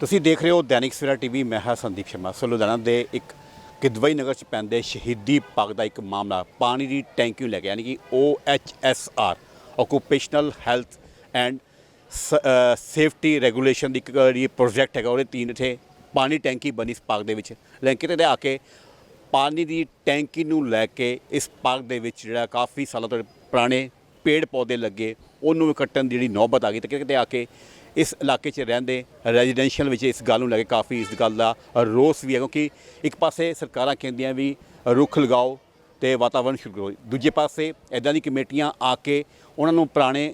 ਤੁਸੀਂ ਦੇਖ ਰਹੇ ਹੋ ਦੈਨਿਕ ਸਵੇਰਾ ਟੀਵੀ, ਮੈਂ ਹਾਂ ਸੰਦੀਪ ਸ਼ਰਮਾ। ਸੋ ਲੁਧਿਆਣਾ ਦੇ ਇੱਕ ਕਿਦਵਈ ਨਗਰ ਚ ਪੈਂਦੇ ਸ਼ਹੀਦੀ ਪਾਰਕ ਦਾ ਇੱਕ ਮਾਮਲਾ, ਪਾਣੀ ਦੀ ਟੈਂਕੀ ਨੂੰ ਲੈ ਕੇ, ਯਾਨੀ ਕਿ OHSR occupational health and safety regulation ਦੀ ਇੱਕ ਜਿਹੜੀ ਪ੍ਰੋਜੈਕਟ ਹੈਗਾ, ਉਹਦੇ ਤੀਨ ਇੱਥੇ ਪਾਣੀ ਟੈਂਕੀ ਬਣੀ ਇਸ ਪਾਰਕ ਦੇ ਵਿੱਚ। ਲੇਕਿਨ ਕਿਤੇ ਦੇ ਆ ਕੇ ਪਾਣੀ ਦੀ ਟੈਂਕੀ ਨੂੰ ਲੈ ਕੇ ਇਸ ਪਾਰਕ ਦੇ ਵਿੱਚ ਜਿਹੜਾ ਕਾਫੀ ਸਾਲਾਂ ਤੋਂ ਪੁਰਾਣੇ ਪੇੜ ਪੌਦੇ ਲੱਗੇ, ਉਹਨੂੰ ਵੀ ਕੱਟਣ ਦੀ ਜਿਹੜੀ ਨੌਬਤ ਆ ਗਈ। ਤੇ ਕਿਤੇ ਆ ਕੇ ਇਸ ਇਲਾਕੇ 'ਚ ਰਹਿੰਦੇ ਰੈਜ਼ੀਡੈਂਸ਼ੀਅਲ ਵਿੱਚ ਇਸ ਗੱਲ ਨੂੰ ਲੈ ਕੇ ਕਾਫੀ ਇਸ ਗੱਲ ਦਾ ਰੋਸ ਵੀ ਹੈ ਕਿਉਂਕਿ ਇੱਕ ਪਾਸੇ ਸਰਕਾਰਾਂ ਕਹਿੰਦੀਆਂ ਵੀ ਰੁੱਖ ਲਗਾਓ ਤੇ ਵਾਤਾਵਰਣ ਸ਼ੁਰੂ ਕਰੋ, ਦੂਜੇ ਪਾਸੇ ਐਦਾਂ ਦੀ ਕਮੇਟੀਆਂ ਆ ਕੇ ਉਹਨਾਂ ਨੂੰ ਪੁਰਾਣੇ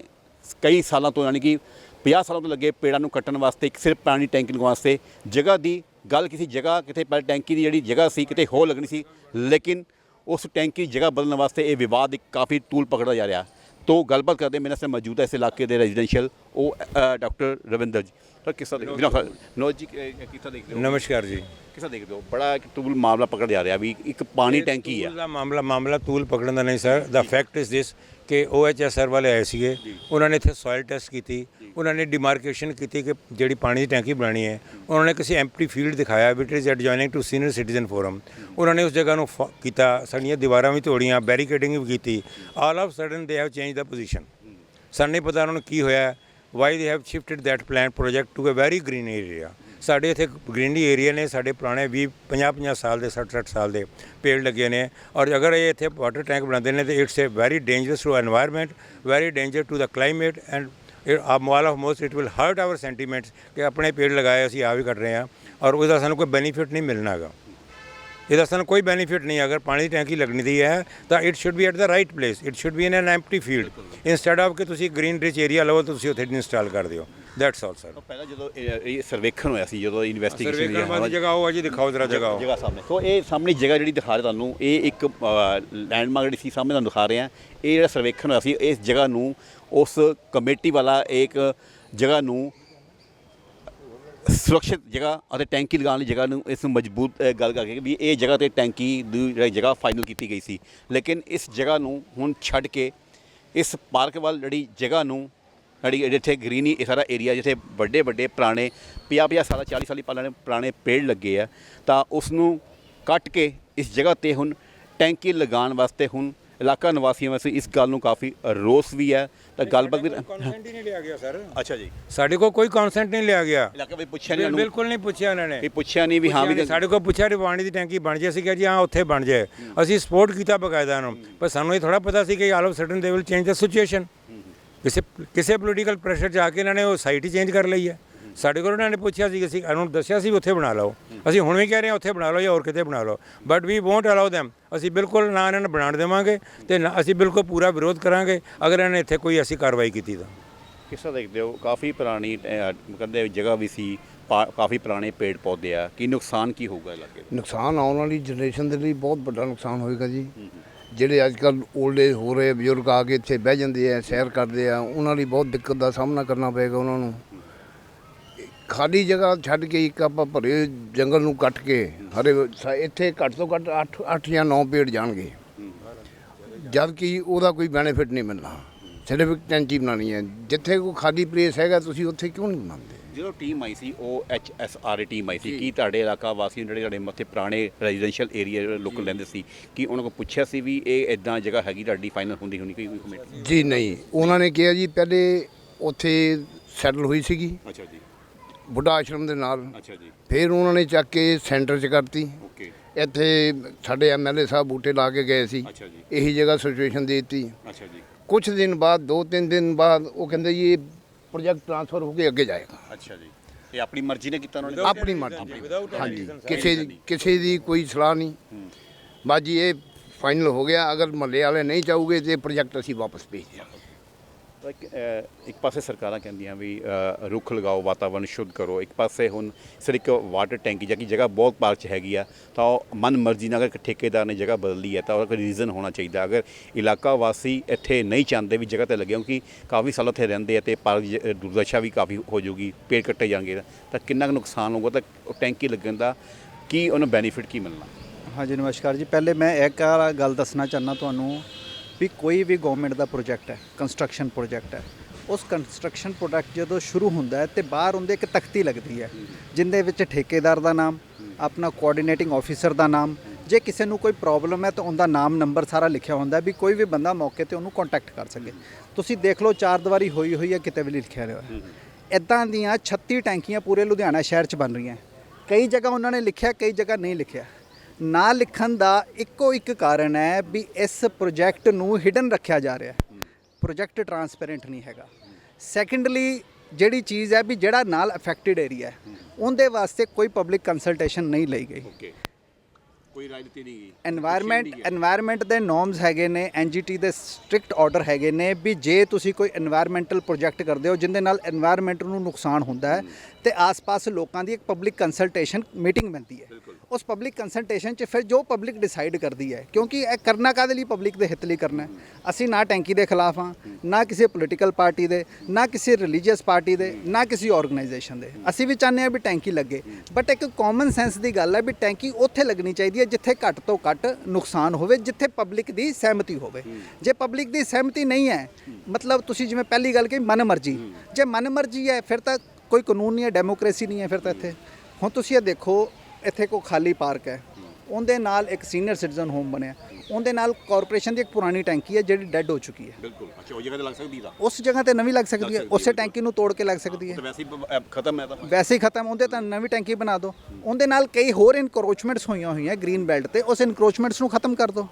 ਕਈ ਸਾਲਾਂ ਤੋਂ ਯਾਨੀ ਕਿ 50 ਸਾਲਾਂ ਤੋਂ ਲੱਗੇ ਪੇੜਾਂ ਨੂੰ ਕੱਟਣ ਵਾਸਤੇ ਇੱਕ ਸਿਰਫ ਪਾਣੀ ਟੈਂਕੀ ਲਗਵਾਉਣ ਵਾਸਤੇ ਜਗ੍ਹਾ ਦੀ ਗੱਲ ਕਿਸੇ ਜਗ੍ਹਾ, ਕਿਤੇ ਪਹਿਲੇ ਟੈਂਕੀ ਦੀ ਜਿਹੜੀ ਜਗ੍ਹਾ ਸੀ, ਕਿਤੇ ਹੋਰ ਲੱਗਣੀ ਸੀ, ਲੇਕਿਨ ਉਸ ਟੈਂਕੀ ਦੀ ਜਗ੍ਹਾ ਬਦਲਣ ਵਾਸਤੇ ਇਹ ਵਿਵਾਦ ਇੱਕ ਕਾਫੀ ਤੂਲ ਪਕੜਦਾ ਜਾ ਰਿਹਾ। ਤੋਂ ਗੱਲਬਾਤ ਕਰਦੇ ਮੇਰੇ ਨਾਲ ਮੌਜੂਦ ਹੈ ਇਸ ਇਲਾਕੇ ਦੇ ਰੈਜ਼ੀਡੈਂਸ਼ੀਅਲ ਉਹ ਅ, ਡਾਕਟਰ ਰਵਿੰਦਰ ਜੀ। ਤਾਂ ਕਿਸਾ ਦੇਖ ਨੋਜ ਜੀ ਕਿਸਾ ਦੇਖਦੇ ਹੋ? ਨਮਸਕਾਰ ਜੀ। ਕਿਸਾ ਦੇਖਦੇ ਹੋ? ਬੜਾ ਇੱਕ ਤੂਲ ਮਾਮਲਾ ਪਕੜ ਜਾ ਰਿਹਾ ਵੀ ਇੱਕ ਪਾਣੀ ਟੈਂਕੀ ਆ ਤੂਲ ਦਾ ਮਾਮਲਾ ਮਾਮਲਾ ਤੂਲ ਪਕੜਨ ਦਾ ਨਹੀਂ sir. The fact is this ਕਿ OHSR ਵਾਲੇ ਆਏ ਸੀਗੇ। ਉਹਨਾਂ ਨੇ ਇੱਥੇ ਸੋਇਲ ਟੈਸਟ ਕੀਤੀ। ਉਹਨਾਂ ਨੇ ਡਿਮਾਰਕੇਸ਼ਨ ਕੀਤੀ ਕਿ ਜਿਹੜੀ ਪਾਣੀ ਦੀ ਟੈਂਕੀ ਬਣਾਣੀ ਹੈ। ਉਹਨਾਂ ਨੇ ਕਿਸੇ ਐਮਪਟੀ ਫੀਲਡ ਦਿਖਾਇਆ with is adjoining to senior citizen forum ਉਹਨਾਂ ਨੇ ਉਸ ਜਗ੍ਹਾ ਨੂੰ ਕੀਤਾ, ਸਾਡੀਆਂ ਦੀਵਾਰਾਂ ਵੀ ਤੋੜੀਆਂ ਬੈਰੀਕੇਡਿੰਗ ਵੀ ਕੀਤੀ। All of sudden they have change the position ਸਾਨੂੰ ਪਤਾ ਉਹਨਾਂ ਨੂੰ ਕੀ ਹੋਇਆ। Why they have shifted that plant project to a very green area ਸਾਡੇ ਇੱਥੇ ਗ੍ਰੀਨਰੀ ਏਰੀਆ ਨੇ, ਸਾਡੇ ਪੁਰਾਣੇ 20 50 50 ਸਾਲ ਦੇ 60 60 ਸਾਲ ਦੇ ਪੇੜ ਲੱਗੇ ਨੇ। ਔਰ ਅਗਰ ਇਹ ਇੱਥੇ ਵਾਟਰ ਟੈਂਕ ਬਣਾਉਂਦੇ ਨੇ, ਤੇ it's a very dangerous to environment very danger to the climate and all of most it will hurt our sentiments ਕਿ ਆਪਣੇ ਪੇੜ ਲਗਾਏ ਅਸੀਂ ਆ ਵੀ ਕੱਟ ਰਹੇ ਹਾਂ ਔਰ ਉਹਦਾ ਸਾਨੂੰ ਕੋਈ ਬੈਨੀਫਿਟ ਨਹੀਂ ਮਿਲਣਾਗਾ ਇਹਦਾ ਸਾਨੂੰ ਕੋਈ ਬੈਨੀਫਿਟ ਨਹੀਂ। ਅਗਰ ਪਾਣੀ ਦੀ ਟੈਂਕੀ ਲੱਗਣੀ ਦੀ ਹੈ ਤਾਂ it should be at the right place it should be in an empty field instead of ਕਿ ਤੁਸੀਂ ਗ੍ਰੀਨ ਰਿਚ ਏਰੀਆ ਲਵੋ ਤੁਸੀਂ ਉੱਥੇ ਇੰਸਟਾਲ ਕਰ ਦਿਓ। ਦੈਟਸ ਆਲ ਸਰ ਪਹਿਲਾਂ ਜਦੋਂ ਇਹ ਸਰਵੇਖਣ ਹੋਇਆ ਸੀ ਜਦੋਂ ਇਨਵੈਸਟੀਗੇਸ਼ਨ ਸਰਵੇਖਣ ਵਾਲੀ ਜਗ੍ਹਾ ਉਹ ਹੈ ਜੀ ਦਿਖਾਓ ਜਰਾ ਜਗ੍ਹਾ ਉਹ। ਜਗ੍ਹਾ ਸਾਹਮਣੇ। ਸੋ ਇਹ ਸਾਹਮਣੇ ਜਗ੍ਹਾ ਜਿਹੜੀ ਦਿਖਾ ਰਹੇ ਤੁਹਾਨੂੰ ਇਹ ਇੱਕ ਲੈਂਡਮਾਰਕ ਜਿਹੜੀ ਸੀ ਸਾਹਮਣੇ ਤੁਹਾਨੂੰ ਦਿਖਾ ਰਹੇ। ਆ ਇਹ ਜਿਹੜਾ ਸਰਵੇਖਣ ਹੋਇਆ ਸੀ ਇਸ ਜਗ੍ਹਾ ਨੂੰ ਉਸ ਕਮੇਟੀ ਵਾਲਾ ਇੱਕ ਜਗ੍ਹਾ ਨੂੰ ਸੁਰੱਖਿਅਤ ਜਗ੍ਹਾ ਅਤੇ ਟੈਂਕੀ ਲਗਾਉਣ ਲਈ ਜਗ੍ਹਾ ਨੂੰ ਇਸ ਨੂੰ ਮਜ਼ਬੂਤ ਅ, ਗੱਲ ਕਰਕੇ ਵੀ ਇਹ ਜਗ੍ਹਾ ਤੇ ਟੈਂਕੀ ਦੀ ਜਿਹੜੀ ਜਗ੍ਹਾ ਫਾਈਨਲ ਕੀਤੀ ਗਈ ਸੀ। ਲੇਕਿਨ ਇਸ ਜਗ੍ਹਾ ਨੂੰ ਹੁਣ ਛੱਡ ਕੇ ਇਸ ਪਾਰਕ ਵੱਲ ਜਿਹੜੀ ਜਗ੍ਹਾ ਨੂੰ ਜਿਹੜੀ ਜਿੱਥੇ ਗ੍ਰੀਨੀ ਇਹ ਸਾਰਾ ਏਰੀਆ ਜਿੱਥੇ ਵੱਡੇ ਵੱਡੇ ਪੁਰਾਣੇ 50 50 ਸਾਲਾਂ 40 ਸਾਲੀ ਪੁਰਾਣੇ ਪੁਰਾਣੇ ਪੇੜ ਲੱਗੇ ਆ ਤਾਂ ਉਸ ਨੂੰ ਕੱਟ ਕੇ ਇਸ ਜਗ੍ਹਾ ਤੇ ਹੁਣ ਟੈਂਕੀ ਲਗਾਉਣ ਵਾਸਤੇ ਹੁਣ ਇਲਾਕਾ ਨਿਵਾਸੀਆਂ ਵਾਸਤੇ ਇਸ ਗੱਲ ਨੂੰ ਕਾਫੀ ਰੋਸ ਵੀ ਹੈ। ਤਾਂ ਗੱਲਬਾਤ ਵੀ ਕਨਸੈਂਟ ਹੀ ਨਹੀਂ ਲਿਆ ਗਿਆ ਸਰ। ਅੱਛਾ ਜੀ। ਸਾਡੇ ਕੋਲ ਕੋਈ ਕਨਸੈਂਟ ਨਹੀਂ ਲਿਆ ਗਿਆ। ਇਲਾਕਾ ਵੀ ਪੁੱਛਿਆ ਨਹੀਂ ਬਿਲਕੁਲ ਨਹੀਂ ਪੁੱਛਿਆ ਉਹਨਾਂ ਨੇ। ਵੀ ਪੁੱਛਿਆ ਨਹੀਂ ਵੀ ਹਾਂ ਵੀ ਸਾਡੇ ਕੋਲ ਪੁੱਛਿਆ ਕਿ ਪਾਣੀ ਦੀ ਟੈਂਕੀ ਬਣ ਜੇ। ਅਸੀਂ ਕਿਹਾ ਜੀ ਹਾਂ ਉੱਥੇ ਬਣ ਜਾਏ ਅਸੀਂ ਸਪੋਰਟ ਕੀਤਾ ਬਕਾਇਦਾ ਨੂੰ ਪਰ ਸਾਨੂੰ ਇਹ ਥੋੜਾ ਪਤਾ ਸੀ ਕਿ all of sudden they will change the situation ਕਿਸੇ ਕਿਸੇ ਪੋਲੀਟੀਕਲ ਪ੍ਰੈਸ਼ਰ ਚ ਆ ਕੇ ਇਹਨਾਂ ਨੇ ਉਹ ਸਾਈਟ ਹੀ ਚੇਂਜ ਕਰ ਲਈ ਹੈ। ਸਾਡੇ ਕੋਲ ਉਹਨਾਂ ਨੇ ਪੁੱਛਿਆ ਸੀ ਕਿ ਅਸੀਂ ਉਹਨਾਂ ਨੂੰ ਦੱਸਿਆ ਸੀ ਵੀ ਉੱਥੇ ਬਣਾ ਲਓ। ਅਸੀਂ ਹੁਣ ਵੀ ਕਹਿ ਰਹੇ ਹਾਂ ਉੱਥੇ ਬਣਾ ਲਓ ਜਾਂ ਹੋਰ ਕਿਤੇ ਬਣਾ ਲਓ। But we won't allow them ਅਸੀਂ ਬਿਲਕੁਲ ਨਾ ਇਹਨਾਂ ਨੂੰ ਬਣਾਉਣ ਦੇਵਾਂਗੇ ਤੇ ਨਾ ਅਸੀਂ ਬਿਲਕੁਲ ਪੂਰਾ ਵਿਰੋਧ ਕਰਾਂਗੇ ਅਗਰ ਇਹਨਾਂ ਨੇ ਇੱਥੇ ਕੋਈ ਅਸੀਂ ਕਾਰਵਾਈ ਕੀਤੀ ਤਾਂ। ਕਿਸ ਤਰ੍ਹਾਂ ਦੇਖਦੇ ਹੋ? ਕਾਫੀ ਪੁਰਾਣੀ ਕਹਿੰਦੇ ਜਗ੍ਹਾ ਵੀ ਸੀ ਪਾ- ਕਾਫੀ ਪੁਰਾਣੇ ਪੇੜ ਪੌਦੇ ਆ। ਕੀ ਨੁਕਸਾਨ ਕੀ ਹੋਊਗਾ ਇਲਾਕੇ ਦਾ ਨੁਕਸਾਨ ਆਉਣ ਵਾਲੀ ਜਨਰੇਸ਼ਨ ਦੇ ਲਈ ਬਹੁਤ ਵੱਡਾ ਨੁਕਸਾਨ ਹੋਏਗਾ ਜੀ। ਜਿਹੜੇ ਅੱਜ ਕੱਲ 올ਡ ਏਜ ਹੋ ਰਹੇ ਬਜ਼ੁਰਗ ਆ ਕੇ ਇੱਥੇ ਬਹਿ ਜਾਂਦੇ ਆ ਸੈਰ ਕਰਦੇ ਆ ਉਹਨਾਂ ਲਈ ਬਹੁਤ ਦਿੱਕਤ ਦਾ ਸਾਹਮਣਾ ਕਰਨਾ ਪਏਗਾ ਉਹਨਾਂ ਨੂੰ। ਖਾਲੀ ਜਗ੍ਹਾ ਛੱਡ ਕੇ ਇੱਕ ਆਪਾਂ ਭਰੇ ਜੰਗਲ ਨੂੰ ਕੱਟ ਕੇ ਹਰੇ ਇੱਥੇ ਘੱਟ ਤੋਂ ਘੱਟ 8 8 ਜਾਂ 9 ਪੇੜ ਜਾਣਗੇ। ਜਦ ਕਿ ਉਹਦਾ ਕੋਈ ਬੈਨੀਫਿਟ ਨਹੀਂ ਮਿਲਣਾ। ਸਿਰਫ ਇੱਕ ਟੈਂਕੀ ਬਣਾਉਣੀ ਹੈ। ਜਿੱਥੇ ਕੋਈ ਖਾਲੀ ਪਲੇਸ ਹੈਗਾ ਤੁਸੀਂ ਉੱਥੇ ਕਿਉਂ ਨਹੀਂ ਬਣਾਉਂਦੇ? ਜਦੋਂ ਟੀਮ ਆਈ ਸੀ ਉਹ ਐਚ ਐਸ ਆਰ ਟੀਮ ਆਈ ਸੀ ਕੀ ਤੁਹਾਡੇ ਇਲਾਕਾ ਵਾਸੀ ਜਿਹੜੇ ਤੁਹਾਡੇ ਮੱਥੇ ਪੁਰਾਣੇ ਰੈਜ਼ੀਡੈਂਸ਼ੀਅਲ ਏਰੀਆ ਲੋਕ ਲੈਂਦੇ ਸੀ ਕੀ ਉਹਨਾਂ ਕੋਲ ਪੁੱਛਿਆ ਸੀ ਵੀ ਇਹ ਇਦਾਂ ਜਗ੍ਹਾ ਹੈਗੀ ਤੁਹਾਡੀ ਫਾਈਨਲ ਹੁੰਦੀ ਹੋਣੀ ਕੋਈ ਕਮੇਟੀ ਜੀ ਨਹੀਂ। ਉਹਨਾਂ ਨੇ ਕਿਹਾ ਜੀ ਪਹਿਲੇ ਉੱਥੇ ਸੈਟਲ ਹੋਈ ਸੀਗੀ। ਅੱਛਾ ਜੀ। ਬੁੱਢਾ ਆਸ਼ਰਮ ਦੇ ਨਾਲ। ਅੱਛਾ ਜੀ। ਫਿਰ ਉਹਨਾਂ ਨੇ ਚੱਕ ਕੇ ਸੈਂਟਰ 'ਚ ਕਰਤੀ। ਓਕੇ। ਇੱਥੇ ਸਾਡੇ ਐਮਐਲਏ ਸਾਹਿਬ ਬੂਟੇ ਲਾ ਕੇ ਗਏ ਸੀ। ਅੱਛਾ ਜੀ। ਇਹੀ ਜਗ੍ਹਾ ਸਿਚੁਏਸ਼ਨ ਦੇ ਦਿੱਤੀ। ਅੱਛਾ ਜੀ। ਕੁਝ ਦਿਨ ਬਾਅਦ ਦੋ ਤਿੰਨ ਦਿਨ ਬਾਅਦ ਉਹ ਕਹਿੰਦੇ ਜੀ ਇਹ ਪ੍ਰੋਜੈਕਟ ਟ੍ਰਾਂਸਫਰ ਹੋ ਕੇ ਅੱਗੇ ਜਾਏਗਾ। ਅੱਛਾ ਜੀ। ਇਹ ਆਪਣੀ ਮਰਜ਼ੀ ਨੇ ਕੀਤਾ ਉਹਨਾਂ ਨੇ? ਆਪਣੀ ਮਰਜ਼ੀ। ਹਾਂਜੀ। ਕਿਸੇ ਦੀ ਕਿਸੇ ਦੀ ਕੋਈ ਸਲਾਹ ਨਹੀਂ। ਬਸ ਜੀ ਇਹ ਫਾਈਨਲ ਹੋ ਗਿਆ। ਅਗਰ ਮਹੱਲੇ ਵਾਲੇ ਨਹੀਂ ਚਾਹੂਗੇ ਤੇ ਪ੍ਰੋਜੈਕਟ ਅਸੀਂ ਵਾਪਸ ਭੇਜ ਦਿਆਂਗੇ। ਇੱਕ, ਪਾਸੇ ਸਰਕਾਰਾਂ ਕਹਿੰਦੀਆਂ ਵੀ ਰੁੱਖ ਲਗਾਓ ਵਾਤਾਵਰਣ ਸ਼ੁੱਧ ਕਰੋ। ਇੱਕ ਪਾਸੇ ਹੁਣ ਸਿਰ ਇੱਕ ਵਾਟਰ ਟੈਂਕੀ ਜਾਂ ਕਿ ਜਗ੍ਹਾ ਬਹੁਤ ਪਾਰਕ 'ਚ ਹੈਗੀ ਆ ਤਾਂ ਉਹ ਮਨ ਮਰਜ਼ੀ ਨਾਲ ਅਗਰ ਠੇਕੇਦਾਰ ਨੇ ਜਗ੍ਹਾ ਬਦਲੀ ਹੈ ਤਾਂ ਉਹਦਾ ਕੋਈ ਰੀਜ਼ਨ ਹੋਣਾ ਚਾਹੀਦਾ। ਅਗਰ ਇਲਾਕਾ ਵਾਸੀ ਇੱਥੇ ਨਹੀਂ ਚਾਹੁੰਦੇ ਵੀ ਜਗ੍ਹਾ ਤੇ ਲੱਗੇ ਕਿਉਂਕਿ ਕਾਫੀ ਸਾਲ ਉੱਥੇ ਰਹਿੰਦੇ ਆ ਤੇ ਪਾਰਕ ਦੁਰਦਸ਼ਾ ਵੀ ਕਾਫੀ ਹੋ ਜਾਊਗੀ ਪੇੜ ਕੱਟੇ ਜਾਣਗੇ ਤਾਂ ਕਿੰਨਾ ਕੁ ਨੁਕਸਾਨ ਹੋਊਗਾ? ਤਾਂ ਉਹ ਟੈਂਕੀ ਲੱਗਣ ਦਾ ਕੀ ਉਹਨੂੰ ਬੈਨੀਫਿਟ ਕੀ ਮਿਲਣਾ? ਹਾਂਜੀ ਨਮਸਕਾਰ ਜੀ। ਪਹਿਲੇ ਮੈਂ ਇੱਕ ਗੱਲ ਦੱਸਣਾ ਚਾਹੁੰਦਾ ਤੁਹਾਨੂੰ। ਵੀ ਕੋਈ ਵੀ ਗਵਰਨਮੈਂਟ ਦਾ ਪ੍ਰੋਜੈਕਟ ਹੈ ਕੰਸਟਰਕਸ਼ਨ ਪ੍ਰੋਜੈਕਟ ਹੈ, ਉਸ ਕੰਸਟਰਕਸ਼ਨ ਪ੍ਰੋਜੈਕਟ ਜਦੋਂ ਸ਼ੁਰੂ ਹੁੰਦਾ ਹੈ ਤੇ ਬਾਹਰ ਉਹਦੇ ਇੱਕ ਤਖਤੀ ਲੱਗਦੀ ਹੈ, ਜਿੰਦੇ ਵਿੱਚ ਠੇਕੇਦਾਰ ਦਾ ਨਾਮ, ਆਪਣਾ ਕੋਆਰਡੀਨੇਟਿੰਗ ਆਫੀਸਰ ਦਾ ਨਾਮ, ਜੇ ਕਿਸੇ ਨੂੰ ਕੋਈ ਪ੍ਰੋਬਲਮ ਹੈ ਤਾਂ ਉਹਦਾ ਨਾਮ ਨੰਬਰ ਸਾਰਾ ਲਿਖਿਆ ਹੁੰਦਾ ਵੀ ਕੋਈ ਵੀ ਬੰਦਾ ਮੌਕੇ ਤੇ ਉਹਨੂੰ ਕੰਟੈਕਟ ਕਰ ਸਕੇ। ਤੁਸੀਂ ਦੇਖ ਲਓ ਚਾਰ ਦੀਵਾਰੀ ਹੋਈ ਹੋਈ ਹੈ, ਕਿਤੇ ਵੀ ਲਿਖਿਆ ਹੋਇਆ ਹੈ। ਇਦਾਂ ਦੀਆਂ 36 ਟੈਂਕੀਆਂ ਪੂਰੇ ਲੁਧਿਆਣਾ ਸ਼ਹਿਰ 'ਚ ਬਣ ਰਹੀਆਂ ਕਈ ਜਗ੍ਹਾ ਉਹਨਾਂ ਨੇ ਲਿਖਿਆ, ਕਈ ਜਗ੍ਹਾ ਨਹੀਂ ਲਿਖਿਆ। ਨਾ ਲਿਖਣ ਦਾ ਇੱਕੋ ਇੱਕ ਕਾਰਨ ਹੈ ਵੀ ਇਸ ਪ੍ਰੋਜੈਕਟ ਨੂੰ ਹਿਡਨ ਰੱਖਿਆ ਜਾ ਰਿਹਾ ਹੈ। ਪ੍ਰੋਜੈਕਟ ਟਰਾਂਸਪੇਰੈਂਟ ਨਹੀਂ ਹੈਗਾ। ਸੈਕੰਡਲੀ ਜਿਹੜੀ ਚੀਜ਼ ਹੈ ਵੀ ਜਿਹੜਾ ਨਾਲ ਅਫੈਕਟਡ ਏਰੀਆ ਹੈ, ਉਹਦੇ ਵਾਸਤੇ ਕੋਈ ਪਬਲਿਕ ਕੰਸਲਟੇਸ਼ਨ ਨਹੀਂ ਲਈ ਗਈ। ਕੋਈ ਰਾਜਨੀਤੀ ਨਹੀਂ ਗਈ। এনवायरमेंट এনवायरमेंट ਦੇ ਨੋਰਮਸ ਹੈਗੇ ਨੇ ਐਨਜੀਟੀ ਦੇ ਸਟ੍ਰਿਕਟ ਆਰਡਰ ਹੈਗੇ ਨੇ ਵੀ ਜੇ ਤੁਸੀਂ ਕੋਈ এনवायरमेंटਲ ਪ੍ਰੋਜੈਕਟ ਕਰਦੇ ਹੋ ਜਿੰਦੇ ਨਾਲ এনवायरमेंट ਨੂੰ ਨੁਕਸਾਨ ਹੁੰਦਾ ਹੈ ਤੇ ਆਸ-ਪਾਸ ਲੋਕਾਂ ਦੀ ਇੱਕ ਪਬਲਿਕ ਕੰਸਲਟੇਸ਼ਨ ਮੀਟਿੰਗ ਬਣਦੀ ਹੈ। ਉਸ ਪਬਲਿਕ ਕੰਸਲਟੇਸ਼ਨ 'ਚ ਫਿਰ ਜੋ ਪਬਲਿਕ ਡਿਸਾਈਡ ਕਰਦੀ ਹੈ ਕਿਉਂਕਿ ਇਹ ਕਰਨਾ ਕਾਦੇ ਲਈ ਪਬਲਿਕ ਦੇ ਹਿੱਤ ਲਈ ਕਰਨਾ ਅਸੀਂ ਨਾ ਟੈਂਕੀ ਦੇ ਖਿਲਾਫ ਹਾਂ ਨਾ ਕਿਸੇ ਪੋਲੀਟੀਕਲ ਪਾਰਟੀ ਦੇ ਨਾ ਕਿਸੇ ਰਿਲੀਜੀਅਸ ਪਾਰਟੀ ਦੇ ਨਾ ਕਿਸੇ ਆਰਗੇਨਾਈਜੇਸ਼ਨ ਦੇ। ਅਸੀਂ ਵੀ ਚਾਹੁੰਦੇ ਹਾਂ ਵੀ ਟੈਂਕੀ ਲੱਗੇ। ਬਟ ਇੱਕ ਕਾਮਨ ਸੈਂਸ ਦੀ ਗੱਲ ਹੈ ਵੀ ਟੈਂਕੀ ਉੱਥੇ ਲੱਗਣੀ ਚਾਹੀਦੀ ਹੈ ਜਿੱਥੇ ਘੱਟ ਤੋਂ ਘੱਟ ਨੁਕਸਾਨ ਹੋਵੇ ਜਿੱਥੇ ਪਬਲਿਕ ਦੀ ਸਹਿਮਤੀ ਹੋਵੇ। ਜੇ ਪਬਲਿਕ ਦੀ ਸਹਿਮਤੀ ਨਹੀਂ ਹੈ ਮਤਲਬ ਤੁਸੀਂ ਜਿਵੇਂ ਪਹਿਲੀ ਗੱਲ ਕਹੀ ਮਨਮਰਜ਼ੀ ਜੇ ਮਨਮਰਜ਼ੀ ਹੈ ਫਿਰ ਤਾਂ ਕੋਈ ਕਾਨੂੰਨ ਨਹੀਂ ਹੈ ਡੈਮੋਕ੍ਰੇਸੀ ਨਹੀਂ ਹੈ ਫਿਰ ਤਾਂ ਇੱਥੇ। ਹੁਣ ਤੁਸੀਂ ਇਹ ਦੇਖੋ ਇੱਥੇ ਕੋ ਖਾਲੀ ਪਾਰਕ ਹੈ। ਉਹਦੇ ਨਾਲ ਇੱਕ ਸੀਨੀਅਰ ਸਿਟੀਜ਼ਨ ਹੋਮ ਬਣਿਆ। ਉਹਦੇ ਨਾਲ ਕਾਰਪੋਰੇਸ਼ਨ ਦੀ ਇੱਕ ਪੁਰਾਣੀ ਟੈਂਕੀ ਹੈ ਜਿਹੜੀ ਡੈੱਡ ਹੋ ਚੁੱਕੀ ਹੈ। ਬਿਲਕੁਲ। ਅੱਛਾ ਉਹ ਜਗ੍ਹਾ ਤੇ ਲੱਗ ਸਕਦੀ ਦਾ ਉਸ ਜਗ੍ਹਾ ਤੇ ਨਵੀਂ ਲੱਗ ਸਕਦੀ ਹੈ। ਉਸੇ ਟੈਂਕੀ ਨੂੰ ਤੋੜ ਕੇ ਲੱਗ ਸਕਦੀ ਹੈ। ਵੈਸੇ ਹੀ ਖਤਮ ਹੈ ਤਾਂ। ਵੈਸੇ ਹੀ ਖਤਮ ਹੁੰਦੇ ਤਾਂ ਨਵੀਂ ਟੈਂਕੀ ਬਣਾ ਦਿਓ ਉਹਦੇ ਨਾਲ ਕਈ ਹੋਰ ਇਨਕਰੋਚਮੈਂਟਸ ਹੋਈਆਂ ਹੋਈਆਂ ਗ੍ਰੀਨ ਬੈਲਟ ਤੇ। ਉਸ ਇਨਕਰੋਚਮੈਂਟਸ ਨੂੰ ਖਤਮ ਕਰ ਦਿਓ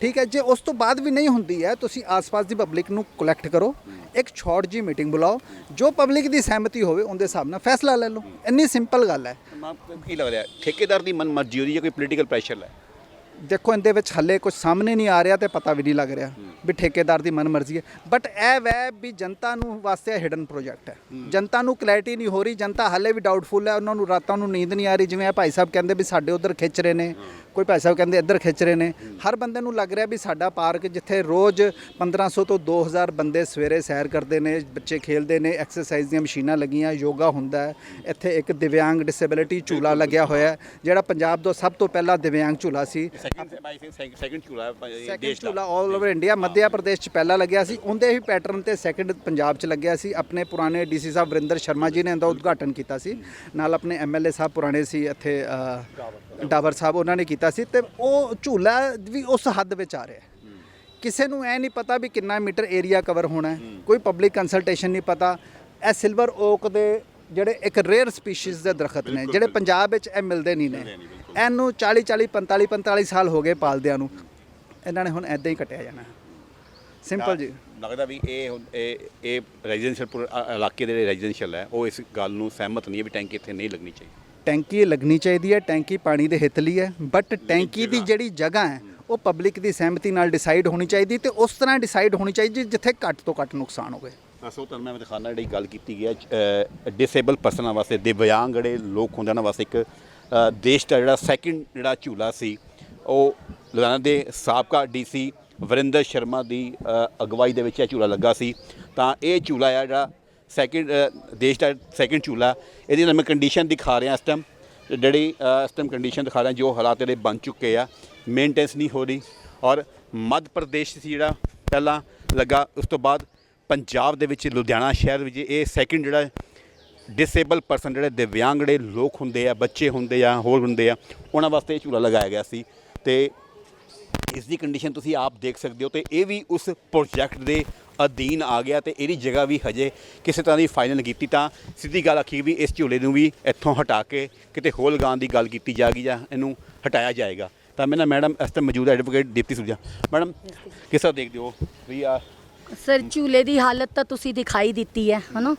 ਠੀਕ ਹੈ ਜੇ ਉਸ ਤੋਂ ਬਾਅਦ ਵੀ ਨਹੀਂ ਹੁੰਦੀ ਹੈ ਤੁਸੀਂ ਆਸ-ਪਾਸ ਦੀ ਪਬਲਿਕ ਨੂੰ ਕਲੈਕਟ ਕਰੋ। ਇੱਕ ਛੋਟ ਜੀ ਮੀਟਿੰਗ ਬੁਲਾਓ, ਜੋ ਪਬਲਿਕ ਦੀ ਸਹਿਮਤੀ ਹੋਵੇ, ਉਹਦੇ ਹਿਸਾਬ ਨਾਲ ਫੈਸਲਾ ਲੈ ਲਓ। ਇੰਨੀ ਸਿੰਪਲ ਗੱਲ ਹੈ। ਕੀ ਲੱਗਦਾ ਠੇਕੇਦਾਰ ਦੀ ਮਨ ਮਰਜ਼ੀ ਉਹਦੀ ਜਾਂ ਕੋਈ ਪੋਲੀਟੀਕਲ ਪ੍ਰੈਸ਼ਰ ਹੈ ਦੇਖੋ ਇਹਦੇ ਵਿੱਚ ਹੱਲੇ ਕੁਝ ਸਾਹਮਣੇ ਨਹੀਂ ਆ ਰਿਹਾ ਤੇ ਪਤਾ ਵੀ ਨਹੀਂ ਲੱਗ ਰਿਹਾ ਵੀ ਠੇਕੇਦਾਰ ਦੀ ਮਨਮਰਜ਼ੀ ਹੈ। ਬਟ ਇਹ ਵੈ ਵੀ ਜਨਤਾ ਨੂੰ ਵਾਸਤੇ ਹਿਡਨ ਪ੍ਰੋਜੈਕਟ ਹੈ। ਜਨਤਾ ਨੂੰ ਕਲੈਰਿਟੀ ਨਹੀਂ ਹੋ ਰਹੀ ਜਨਤਾ ਹੱਲੇ ਵੀ ਡਾਊਟਫੁਲ ਹੈ। ਉਹਨਾਂ ਨੂੰ ਰਾਤਾਂ ਨੂੰ ਨੀਂਦ ਨਹੀਂ ਆ ਰਹੀ ਜਿਵੇਂ ਇਹ ਭਾਈ ਸਾਹਿਬ ਕਹਿੰਦੇ ਵੀ ਸਾਡੇ ਉਧਰ ਖਿੱਚ ਰਹੇ ਨੇ ਕੋਈ ਭਾਈ ਸਾਹਿਬ ਕਹਿੰਦੇ ਇੱਧਰ ਖਿੱਚ ਰਹੇ ਨੇ। ਹਰ ਬੰਦੇ ਨੂੰ ਲੱਗ ਰਿਹਾ ਵੀ ਸਾਡਾ ਪਾਰਕ ਜਿੱਥੇ ਰੋਜ਼ 1500 ਤੋਂ 2000 ਬੰਦੇ ਸਵੇਰੇ ਸੈਰ ਕਰਦੇ ਨੇ ਬੱਚੇ ਖੇਲਦੇ ਨੇ ਐਕਸਰਸਾਈਜ਼ ਦੀਆਂ ਮਸ਼ੀਨਾਂ ਲੱਗੀਆਂ ਯੋਗਾ ਹੁੰਦਾ ਹੈ। ਇੱਥੇ ਇੱਕ ਦਿਵਿਆਂਗ ਡਿਸੇਬਿਲਿਟੀ ਝੂਲਾ ਲੱਗਿਆ ਹੋਇਆ ਹੈ ਜਿਹੜਾ ਪੰਜਾਬ ਦਾ ਸਭ ਤੋਂ ਪਹਿਲਾ ਦਿਵਿਆਂਗ ਝੂਲਾ ਸੀ। ਸੈਕਿੰਡ ਬਾਈ ਸੈਕਿੰਡ ਸੈਕਿੰਡ ਝੂਲਾ ਆਲ ਓਵਰ ਇੰਡੀਆ ਮੱਧ ਪ੍ਰਦੇਸ਼ ਚ ਪਹਿਲਾ ਲੱਗਿਆ ਸੀ। ਉਹਦੇ ਹੀ ਪੈਟਰਨ ਤੇ ਸੈਕਿੰਡ ਪੰਜਾਬ ਚ ਲੱਗਿਆ ਸੀ। ਆਪਣੇ ਪੁਰਾਣੇ ਡੀਸੀ ਸਾਹਿਬ ਵਰਿੰਦਰ ਸ਼ਰਮਾ ਜੀ ਨੇ ਇਹਦਾ ਉਦਘਾਟਨ ਕੀਤਾ ਸੀ। ਨਾਲ ਆਪਣੇ ਐਮਐਲਏ ਸਾਹਿਬ ਪੁਰਾਣੇ ਸੀ ਇੱਥੇ ਅ, ਡਾਬਰ ਸਾਹਿਬ ਉਹਨਾਂ ਨੇ ਕੀਤਾ ਸੀ। ਤੇ ਉਹ ਝੂਲਾ ਵੀ ਉਸ ਹੱਦ ਵਿੱਚ ਆ ਰਿਹਾ ਹੈ। ਕਿਸੇ ਨੂੰ ਐ ਨਹੀਂ ਪਤਾ ਵੀ ਕਿੰਨਾ ਮੀਟਰ ਏਰੀਆ ਕਵਰ ਹੋਣਾ ਹੈ। ਕੋਈ ਪਬਲਿਕ ਕੰਸਲਟੇਸ਼ਨ ਨਹੀਂ ਪਤਾ। ਇਹ ਸਿਲਵਰ ਓਕ ਦੇ ਜਿਹੜੇ ਇੱਕ ਰੇਅਰ ਸਪੀਸੀਜ਼ ਦੇ ਦਰਖਤ ਨੇ ਜਿਹੜੇ ਪੰਜਾਬ ਵਿੱਚ ਇਹ ਮਿਲਦੇ ਨਹੀਂ ਨੇ। ਇਹਨੂੰ 40 40 45 45 ਸਾਲ ਹੋ ਗਏ ਪਾਲਦਿਆਂ ਨੂੰ। ਇਹਨਾਂ ਨੇ ਹੁਣ ਐਦਾਂ ਹੀ ਕੱਟਿਆ ਜਾਣਾ। ਸਿੰਪਲ ਜੀ। ਲੱਗਦਾ ਵੀ ਇਹ ਇਹ ਇਹ ਰੈਜ਼ੀਡੈਂਸ਼ੀਅਲ ਇਲਾਕੇ ਦੇ ਰੈਜ਼ੀਡੈਂਸ਼ੀਅਲ ਹੈ ਉਹ ਇਸ ਗੱਲ ਨੂੰ ਸਹਿਮਤ ਨਹੀਂ ਹੈ ਵੀ ਟੈਂਕੀ ਇੱਥੇ ਨਹੀਂ ਲੱਗਣੀ ਚਾਹੀਦੀ। ਟੈਂਕੀ ਲੱਗਣੀ ਚਾਹੀਦੀ ਹੈ ਟੈਂਕੀ ਪਾਣੀ ਦੇ ਹਿੱਤ ਲਈ ਹੈ ਬਟ ਟੈਂਕੀ ਦੀ ਜਿਹੜੀ ਜਗ੍ਹਾ ਹੈ ਉਹ ਪਬਲਿਕ ਦੀ ਸਹਿਮਤੀ ਨਾਲ ਡਿਸਾਈਡ ਹੋਣੀ ਚਾਹੀਦੀ ਤੇ ਉਸ ਤਰ੍ਹਾਂ ਡਿਸਾਈਡ ਹੋਣੀ ਚਾਹੀਦੀ ਜਿੱਥੇ ਘੱਟ ਤੋਂ ਘੱਟ ਨੁਕਸਾਨ ਹੋਵੇ। ਅਸੋ ਤੁਹਾਨੂੰ ਮੈਂ ਦਿਖਾਣਾ ਜਿਹੜੀ ਗੱਲ ਕੀਤੀ ਗਈ ਹੈ ਡਿਸੇਬਲ ਪਰਸਨਾਂ ਵਾਸਤੇ, ਦਿਵਿਆਂਗ ਜਿਹੜੇ ਲੋਕ ਹੁੰਦੇ ਉਹਨਾਂ ਵਾਸਤੇ ਇੱਕ ਦੇਸ਼ ਦਾ ਜਿਹੜਾ ਸੈਕਿੰਡ ਜਿਹੜਾ ਝੂਲਾ ਸੀ, ਉਹ ਲੁਧਿਆਣਾ ਦੇ ਸਾਬਕਾ ਡੀਸੀ ਵਰਿੰਦਰ ਸ਼ਰਮਾ ਦੀ ਅਗਵਾਈ ਦੇ ਵਿੱਚ ਇਹ ਝੂਲਾ ਲੱਗਾ ਸੀ। ਤਾਂ ਇਹ ਝੂਲਾ ਆ ਜਿਹੜਾ ਸੈਕਿੰਡ ਦੇਸ਼ ਦਾ ਸੈਕਿੰਡ ਝੂਲਾ। ਇਹਦੀ ਮੈਂ ਕੰਡੀਸ਼ਨ ਦਿਖਾ ਰਿਹਾ ਇਸ ਟਾਈਮ ਜਿਹੜੀ ਇਸ ਟਾਈਮ ਕੰਡੀਸ਼ਨ ਦਿਖਾ ਰਿਹਾ, ਜੋ ਹਾਲਾਤ ਇਹਦੇ ਬਣ ਚੁੱਕੇ ਆ। ਮੇਨਟੇਨੈਂਸ ਨਹੀਂ ਹੋ ਰਹੀ। ਔਰ ਮੱਧ ਪ੍ਰਦੇਸ਼ ਸੀ ਜਿਹੜਾ, ਪਹਿਲਾਂ ਲੱਗਾ, ਉਸ ਤੋਂ ਬਾਅਦ ਪੰਜਾਬ ਦੇ ਵਿੱਚ, ਲੁਧਿਆਣਾ ਸ਼ਹਿਰ ਵਿੱਚ ਇਹ ਸੈਕਿੰਡ ਜਿਹੜਾ ਡਿਸੇਬਲ ਪਰਸਨ ਜਿਹੜੇ ਦਿਵਿਆਂਗ ਲੋਕ ਹੁੰਦੇ ਆ, ਬੱਚੇ ਹੁੰਦੇ ਆ, ਹੋਰ ਹੁੰਦੇ ਆ, ਉਹਨਾਂ ਵਾਸਤੇ ਇਹ ਝੂਲਾ ਲਗਾਇਆ ਗਿਆ ਸੀ ਤੇ ਇਸ ਦੀ ਕੰਡੀਸ਼ਨ ਤੁਸੀਂ ਆਪ ਦੇਖ ਸਕਦੇ ਹੋ ਤੇ ਇਹ ਵੀ ਉਸ ਪ੍ਰੋਜੈਕਟ ਦੇ ਅਧੀਨ ਆ ਗਿਆ ਤੇ ਇਹਦੀ ਜਗ੍ਹਾ ਵੀ ਹਜੇ ਕਿਸੇ ਤਰ੍ਹਾਂ ਦੀ ਫਾਈਨਲ ਕੀਤੀ ਤਾਂ ਸਿੱਧੀ ਗੱਲ ਆਖੀ ਵੀ ਇਸ ਝੂਲੇ ਨੂੰ ਵੀ ਇੱਥੋਂ ਹਟਾ ਕੇ ਕਿਤੇ ਹੋਰ ਲਗਾਉਣ ਦੀ ਗੱਲ ਕੀਤੀ ਜਾਏਗੀ ਜਾਂ ਇਹਨੂੰ ਹਟਾਇਆ ਜਾਏਗਾ। ਤਾਂ ਮੇਰੇ ਨਾਲ ਮੈਡਮ ਇਸ 'ਤੇ ਮੌਜੂਦ ਐਡਵੋਕੇਟ ਦੀਪਤੀ ਸੁਜਾ ਮੈਡਮ, ਕਿਸ ਤਰ੍ਹਾਂ ਦੇਖਦੇ ਹੋ ਵੀ ਆ ਸਰ, ਝੂਲੇ ਦੀ ਹਾਲਤ ਤਾਂ ਤੁਸੀਂ ਦਿਖਾਈ ਦਿੱਤੀ ਹੈ, ਹਨਾ?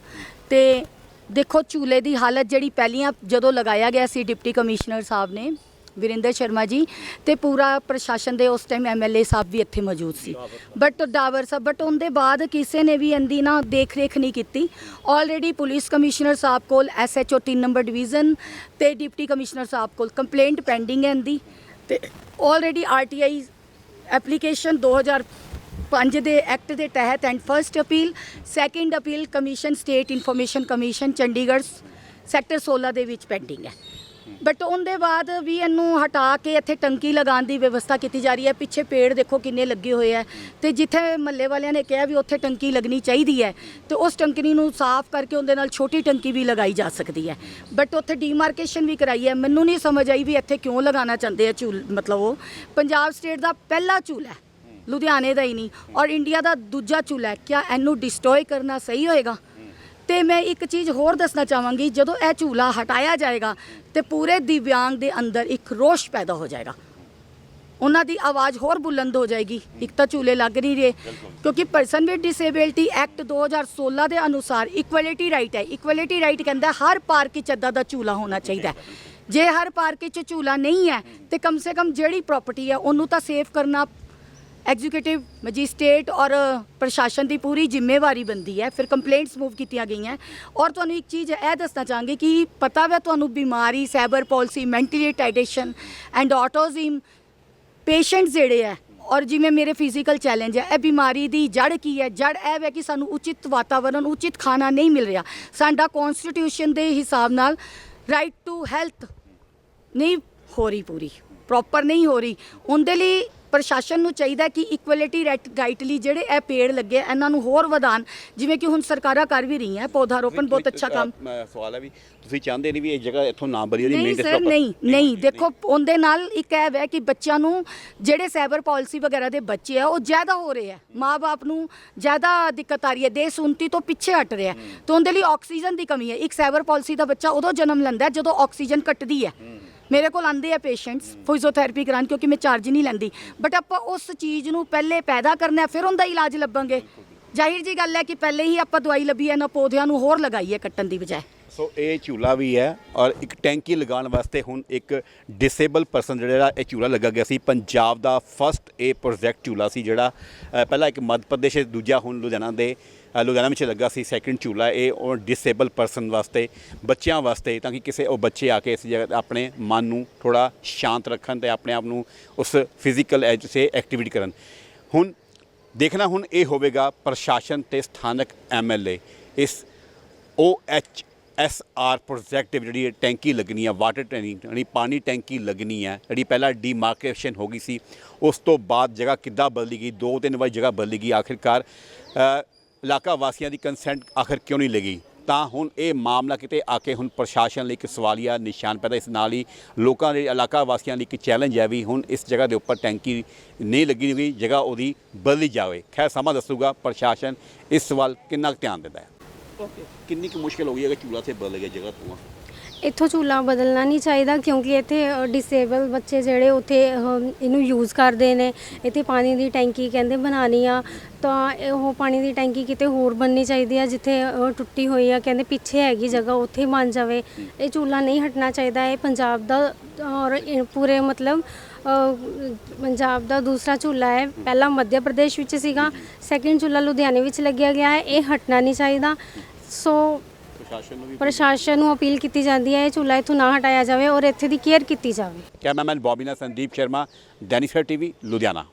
ਤੇ ਦੇਖੋ, ਝੂਲੇ ਦੀ ਹਾਲਤ ਜਿਹੜੀ ਪਹਿਲੀਆਂ ਜਦੋਂ ਲਗਾਇਆ ਗਿਆ ਸੀ ਡਿਪਟੀ ਕਮਿਸ਼ਨਰ ਸਾਹਿਬ ਨੇ, ਵਿਰਿੰਦਰ ਸ਼ਰਮਾ ਜੀ, ਤੇ ਪੂਰਾ ਪ੍ਰਸ਼ਾਸਨ ਦੇ ਉਸ ਟਾਈਮ ਐਮਐਲਏ ਸਾਹਿਬ ਵੀ ਇੱਥੇ ਮੌਜੂਦ ਸੀ। ਬਟ ਡਾਵਰ ਸਾਹਿਬ ਬਟ ਉਹਦੇ ਬਾਅਦ ਕਿਸੇ ਨੇ ਵੀ ਇਹਦੀ ਨਾ ਦੇਖ ਰੇਖ ਨਹੀਂ ਕੀਤੀ। ਆਲਰੇਡੀ ਪੁਲਿਸ ਕਮਿਸ਼ਨਰ ਸਾਹਿਬ ਕੋਲ ਐਸਐਚਓ 3 ਨੰਬਰ ਡਿਵੀਜ਼ਨ ਤੇ ਡਿਪਟੀ ਕਮਿਸ਼ਨਰ ਸਾਹਿਬ ਕੋਲ ਕੰਪਲੇਂਟ ਪੈਂਡਿੰਗ ਹੈ ਇਹਦੀ। ਤੇ ਆਲਰੇਡੀ ਆਰਟੀਆਈ ਐਪਲੀਕੇਸ਼ਨ 2005 ਦੇ ਐਕਟ ਦੇ ਤਹਿਤ and first appeal, second appeal commission, state information commission, Chandigarh sector 16 ਦੇ ਵਿੱਚ ਪੈਂਡਿੰਗ ਹੈ। ਬਟ ਉਹਦੇ ਬਾਅਦ ਵੀ ਇਹਨੂੰ ਹਟਾ ਕੇ ਇੱਥੇ ਟੰਕੀ ਲਗਾਉਣ ਦੀ ਵਿਵਸਥਾ ਕੀਤੀ ਜਾ ਰਹੀ ਹੈ। ਪਿੱਛੇ ਪੇੜ ਦੇਖੋ ਕਿੰਨੇ ਲੱਗੇ ਹੋਏ ਆ ਤੇ ਜਿੱਥੇ ਮੱਲੇ ਵਾਲਿਆਂ ਨੇ ਕਿਹਾ ਵੀ ਉੱਥੇ ਟੰਕੀ ਲੱਗਣੀ ਚਾਹੀਦੀ ਹੈ, ਤੇ ਉਸ ਟੰਕੀ ਨੂੰ ਸਾਫ਼ ਕਰਕੇ ਉਹਦੇ ਨਾਲ ਛੋਟੀ ਟੰਕੀ ਵੀ ਲਗਾਈ ਜਾ ਸਕਦੀ ਹੈ। ਬਟ ਉੱਥੇ ਡੀਮਾਰਕੇਸ਼ਨ ਵੀ ਕਰਾਈ ਹੈ। ਮੈਨੂੰ ਨਹੀਂ ਸਮਝ ਆਈ ਵੀ ਇੱਥੇ ਕਿਉਂ ਲਗਾਉਣਾ ਚਾਹੁੰਦੇ ਆ ਝੂਲ, ਮਤਲਬ ਉਹ। ਪੰਜਾਬ ਸਟੇਟ ਦਾ ਪਹਿਲਾ ਝੂਲਾ ਹੈ। ਲੁਧਿਆਣੇ ਦਾ ਹੀ ਨਹੀਂ, ਔਰ ਇੰਡੀਆ ਦਾ ਦੂਜਾ ਝੂਲਾ ਹੈ। ਕਿਆ ਇਹਨੂੰ ਡਿਸਟਰੋਏ ਕਰਨਾ ਸਹੀ ਹੋਏਗਾ? ਤੇ ਮੈਂ ਇੱਕ ਚੀਜ਼ ਹੋਰ ਦੱਸਣਾ ਚਾਹਾਂਗੀ, ਜਦੋਂ ਇਹ ਝੂਲਾ ਹਟਾਇਆ ਜਾਏਗਾ, ਤੇ ਪੂਰੇ ਦਿਵਿਆਂਗ ਦੇ ਅੰਦਰ ਇੱਕ ਰੋਸ਼ ਪੈਦਾ ਹੋ ਜਾਏਗਾ। ਉਹਨਾਂ ਦੀ ਆਵਾਜ਼ ਹੋਰ ਬੁਲੰਦ ਹੋ ਜਾਏਗੀ। ਇੱਕ ਤਾਂ ਝੂਲੇ ਲੱਗ ਨਹੀਂ ਰਹੇ, ਕਿਉਂਕਿ ਪਰਸਨ ਵਿਦ ਡਿਸੇਬਿਲਟੀ ਐਕਟ 2016 ਦੇ ਅਨੁਸਾਰ ਇਕੁਐਲਿਟੀ ਰਾਈਟ ਹੈ। ਇਕੁਐਲਿਟੀ ਰਾਈਟ ਕਹਿੰਦਾ ਹਰ ਪਾਰਕ ਵਿੱਚ ਏਦਾਂ ਦਾ ਝੂਲਾ ਹੋਣਾ ਚਾਹੀਦਾ ਜੇ ਹਰ ਪਾਰਕ ਵਿੱਚ ਝੂਲਾ ਨਹੀਂ ਹੈ, ਤੇ ਕਮ ਸੇ ਕਮ ਜਿਹੜੀ ਪ੍ਰਾਪਰਟੀ ਹੈ, ਉਹਨੂੰ ਤਾਂ ਸੇਫ ਕਰਨਾ ਐਗਜ਼ੀਕਿਊਟਿਵ ਮੈਜਿਸਟ੍ਰੇਟ ਔਰ ਪ੍ਰਸ਼ਾਸਨ ਦੀ ਪੂਰੀ ਜ਼ਿੰਮੇਵਾਰੀ ਬੰਦੀ ਹੈ। ਫਿਰ ਕੰਪਲੇਂਟਸ ਮੂਵ ਕੀਤੀਆਂ ਗਈਆਂ। ਔਰ ਤੁਹਾਨੂੰ ਇੱਕ ਚੀਜ਼ ਇਹ ਦੱਸਣਾ ਚਾਹਾਂਗੇ ਕਿ ਪਤਾ ਹੈ ਤੁਹਾਨੂੰ ਬਿਮਾਰੀ, ਸਾਈਬਰ ਪਾਲਿਸੀ, ਮੈਂਟਲੀ ਟਾਈਡੇਸ਼ਨ ਐਂਡ ਆਟੋਜ਼ਿਮ ਪੇਸ਼ੈਂਟ ਜਿਹੜੇ ਹੈ, ਔਰ ਜਿਵੇਂ ਮੇਰੇ ਫਿਜ਼ੀਕਲ ਚੈਲੰਜ ਹੈ, ਇਹ ਬਿਮਾਰੀ ਦੀ ਜੜ ਕੀ ਹੈ? ਜੜ ਇਹ ਹੈ ਕਿ ਸਾਨੂੰ ਉਚਿਤ ਵਾਤਾਵਰਣ ਉਚਿਤ ਖਾਣਾ ਨਹੀਂ ਮਿਲ ਰਿਹਾ। ਸਾਡਾ ਕਨਸਟੀਟਿਊਸ਼ਨ ਦੇ ਹਿਸਾਬ ਨਾਲ ਰਾਈਟ ਟੂ ਹੈਲਥ ਨਹੀਂ ਹੋ ਰਹੀ ਪੂਰੀ ਪ੍ਰੋਪਰ ਨਹੀਂ ਹੋ ਰਹੀ। ਉਹਦੇ ਲਈ ਪ੍ਰਸ਼ਾਸਨ ਨੂੰ ਚਾਹੀਦਾ ਕਿ ਇਕੁਐਲਿਟੀ ਲਈ ਜਿਹੜੇ ਇਹ ਪੇੜ ਲੱਗੇ ਆ, ਇਹਨਾਂ ਨੂੰ ਹੋਰ ਵਧਾਣ ਜਿਵੇਂ ਕਿ ਹੁਣ ਸਰਕਾਰਾਂ ਕਰ ਵੀ ਰਹੀਆਂ ਪੌਦਾ ਰੋਪਣ ਬਹੁਤ ਅੱਛਾ ਕੰਮ। ਸਵਾਲ ਹੈ ਵੀ ਤੁਸੀਂ ਚਾਹੁੰਦੇ ਨਹੀਂ ਵੀ ਇਹ ਜਗ੍ਹਾ ਇੱਥੋਂ ਨਾ ਬਰੀ ਉਹਦੀ ਨਹੀਂ maintenance ਸਰ ਨਹੀਂ ਨਹੀਂ ਦੇਖੋ ਉਹਦੇ ਨਾਲ ਇੱਕ ਇਹ ਹੈ ਕਿ ਬੱਚਿਆਂ ਨੂੰ ਜਿਹੜੇ ਸਾਈਬਰ ਪਾਲਿਸੀ ਵਗੈਰਾ ਦੇ ਬੱਚੇ ਆ ਉਹ ਜ਼ਿਆਦਾ ਹੋ ਰਹੇ ਆ। ਮਾਪੇ ਨੂੰ ਜ਼ਿਆਦਾ ਦਿੱਕਤ ਆ ਰਹੀ ਹੈ ਦੇਸ਼ ਉਨਤੀ ਤੋਂ ਪਿੱਛੇ ਹਟ ਰਿਹਾ ਹੈ। ਤਾਂ ਉਹਦੇ ਲਈ ਆਕਸੀਜਨ ਦੀ ਕਮੀ ਹੈ। ਇੱਕ ਸਾਈਬਰ ਪਾਲਿਸੀ ਦਾ ਬੱਚਾ ਉਦੋਂ ਜਨਮ ਲੈਂਦਾ ਹੈ ਜਦੋਂ ਆਕਸੀਜਨ ਘਟਦੀ ਹੈ। ਮੇਰੇ ਕੋਲ ਆਂਦੇ ਆ ਪੇਸ਼ੈਂਟਸ ਫਿਜ਼ੀਓਥੈਰੇਪੀ ਕਰਾਉਣ ਕਿਉਂਕਿ ਮੈਂ ਚਾਰਜ ਨਹੀਂ ਲੈਂਦੀ। ਬਟ ਆਪਾਂ ਉਸ ਚੀਜ਼ ਨੂੰ ਪਹਿਲੇ ਪੈਦਾ ਕਰਨਾ ਹੈ, ਫਿਰ ਉਹਦਾ ਇਲਾਜ ਲੱਭਾਂਗੇ। ਜ਼ਾਹਿਰ ਜੀ ਗੱਲ ਹੈ ਕਿ ਪਹਿਲੇ ਹੀ ਆਪਾਂ ਦਵਾਈ ਲੱਭੀ ਇਹਨਾਂ ਪੌਦਿਆਂ ਨੂੰ ਹੋਰ ਲਗਾਈਏ ਕੱਟਣ ਦੀ ਬਜਾਏ। ਸੋ ਇਹ ਝੂਲਾ ਵੀ ਹੈ ਔਰ ਇੱਕ ਟੈਂਕੀ ਲਗਾਉਣ ਵਾਸਤੇ ਹੁਣ ਇੱਕ ਡਿਸੇਬਲ ਪਰਸਨ ਜਿਹੜਾ ਇਹ ਝੂਲਾ ਲੱਗਾ ਗਿਆ ਸੀ। ਪੰਜਾਬ ਦਾ ਫਸਟ ਇਹ ਪ੍ਰੋਜੈਕਟ ਝੂਲਾ ਸੀ ਜਿਹੜਾ ਅ, ਪਹਿਲਾਂ ਇੱਕ ਮੱਧ ਪ੍ਰਦੇਸ਼ ਦੂਜਾ ਹੁਣ ਲੁਧਿਆਣਾ ਦੇ ਲੁਧਿਆਣਾ ਵਿੱਚ ਲੱਗਾ ਸੀ ਸੈਕਿੰਡ ਝੂਲਾ, ਇਹ ਉਹ ਡਿਸੇਬਲ ਪਰਸਨ ਵਾਸਤੇ, ਬੱਚਿਆਂ ਵਾਸਤੇ, ਤਾਂ ਕਿ ਕਿਸੇ ਉਹ ਬੱਚੇ ਆ ਕੇ ਇਸ ਜਗ੍ਹਾ ਆਪਣੇ ਮਨ ਨੂੰ ਥੋੜਾ ਸ਼ਾਂਤ ਰੱਖਣ ਤੇ ਆਪਣੇ ਆਪ ਨੂੰ ਉਸ ਫਿਜ਼ੀਕਲ ਐਜ ਸੇ ਐਕਟੀਵਿਟੀ ਕਰਨ। ਹੁਣ ਦੇਖਣਾ ਹੁਣ ਇਹ ਹੋਵੇਗਾ ਪ੍ਰਸ਼ਾਸਨ ਤੇ ਸਥਾਨਕ ਐਮਐਲਏ ਇਸ O H S R project ਜਿਹੜੀ ਟੈਂਕੀ ਲੱਗਣੀ ਆ ਵਾਟਰ ਟੈਂਕੀ ਯਾਨੀ ਪਾਣੀ ਟੈਂਕੀ ਲੱਗਣੀ ਹੈ ਜਿਹੜੀ ਪਹਿਲਾਂ ਡੀਮਾਰਕੇਸ਼ਨ ਹੋ ਗਈ ਸੀ, ਉਸ ਤੋਂ ਬਾਅਦ ਜਗ੍ਹਾ ਕਿੱਦਾਂ ਬਦਲੀ ਗਈ, ਦੋ ਤਿੰਨ ਵਾਰ ਜਗ੍ਹਾ ਬਦਲੀ ਗਈ, ਆਖਿਰਕਾਰ ਇਲਾਕਾ ਵਾਸੀਆਂ ਦੀ ਕੰਸੈਂਟ ਆਖਰ ਕਿਉਂ ਨਹੀਂ ਲੱਗੀ? ਤਾਂ ਹੁਣ ਇਹ ਮਾਮਲਾ ਕਿਤੇ ਆ ਕੇ ਹੁਣ ਪ੍ਰਸ਼ਾਸਨ ਲਈ ਇੱਕ ਸਵਾਲੀਆ ਨਿਸ਼ਾਨ ਪੈਦਾ, ਇਸ ਨਾਲ ਹੀ ਲੋਕਾਂ ਦੇ ਇਲਾਕਾ ਵਾਸੀਆਂ ਲਈ ਇੱਕ ਚੈਲੰਜ ਹੈ ਵੀ ਹੁਣ ਇਸ ਜਗ੍ਹਾ ਦੇ ਉੱਪਰ ਟੈਂਕੀ ਨਹੀਂ ਲੱਗੀ ਹੋਈ, ਜਗ੍ਹਾ ਉਹਦੀ ਬਦਲੀ ਜਾਵੇ। ਖੈਰ, ਸਮਾਂ ਦੱਸੂਗਾ, ਪ੍ਰਸ਼ਾਸਨ ਇਸ ਵੱਲ ਕਿੰਨਾ ਕੁ ਧਿਆਨ ਦਿੰਦਾ ਹੈ? ਕਿੰਨੀ ਕੁ ਮੁਸ਼ਕਲ ਹੋ ਗਈ ਅਗਰ ਚੂਲਾ ਤੇ ਬਦਲ ਗਿਆ ਜਗ੍ਹਾ ਤੋਂ? ਇੱਥੋਂ ਝੂਲਾ ਬਦਲਣਾ ਨਹੀਂ ਚਾਹੀਦਾ ਕਿਉਂਕਿ ਇੱਥੇ ਡਿਸੇਬਲ ਬੱਚੇ ਜਿਹੜੇ ਉੱਥੇ ਇਹਨੂੰ ਯੂਜ਼ ਕਰਦੇ ਨੇ। ਇੱਥੇ ਪਾਣੀ ਦੀ ਟੈਂਕੀ ਕਹਿੰਦੇ ਬਣਾਉਣੀ ਆ। ਤਾਂ ਇਹ ਉਹ ਪਾਣੀ ਦੀ ਟੈਂਕੀ ਕਿਤੇ ਹੋਰ ਬਣਨੀ ਚਾਹੀਦੀ ਆ, ਜਿੱਥੇ ਟੁੱਟੀ ਹੋਈ ਆ। ਕਹਿੰਦੇ ਪਿੱਛੇ ਹੈਗੀ ਜਗ੍ਹਾ, ਉੱਥੇ ਬਣ ਜਾਵੇ। ਇਹ ਝੂਲਾ ਨਹੀਂ ਹਟਣਾ ਚਾਹੀਦਾ। ਇਹ ਪੰਜਾਬ ਦਾ, ਔਰ ਪੂਰੇ ਮਤਲਬ ਪੰਜਾਬ ਦਾ ਦੂਸਰਾ ਝੂਲਾ ਹੈ। ਪਹਿਲਾ ਮੱਧ ਪ੍ਰਦੇਸ਼ ਵਿੱਚ ਸੀਗਾ। ਸੈਕਿੰਡ ਝੂਲਾ ਲੁਧਿਆਣੇ ਵਿੱਚ ਲੱਗਿਆ ਗਿਆ ਹੈ। ਇਹ ਹਟਣਾ ਨਹੀਂ ਚਾਹੀਦਾ। ਸੋ ਪ੍ਰਸ਼ਾਸਨ ਨੂੰ ਵੀ ਪ੍ਰਸ਼ਾਸਨ ਨੂੰ ਅਪੀਲ ਕੀਤੀ ਜਾਂਦੀ ਹੈ ਇਹ ਝੂਲਾ ਇੱਥੋਂ ਨਾ ਹਟਾਇਆ ਜਾਵੇ ਔਰ ਇੱਥੇ ਦੀ ਕੇਅਰ ਕੀਤੀ ਜਾਵੇ। ਕੈਮਰਾਮੈਨ ਬੌਬੀ ਨਾਲ ਸੰਦੀਪ ਸ਼ਰਮਾ ਡੈਨੀਸਰ ਟੀਵੀ ਲੁਧਿਆਣਾ।